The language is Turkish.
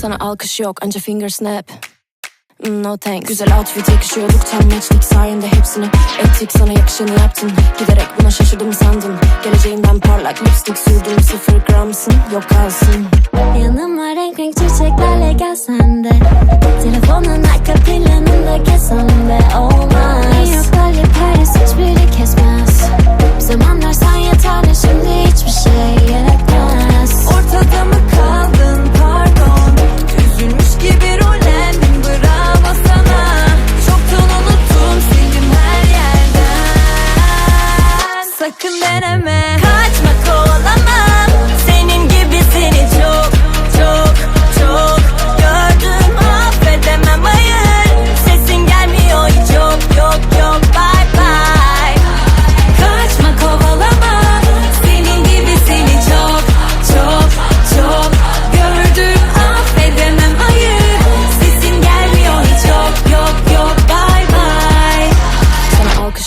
Sana alkış yok anca finger snap. No thanks. Güzel outfit yakışıyorduk tam matchlik sayende hepsini Ettik. Sana yakışanı yaptın Giderek buna şaşırdım sandın Geleceğinden parlak lipstick sürdüm Sıfır gramsın yok kalsın. Yanıma renk renk çiçeklerle gelsen de. Telefonun come in a man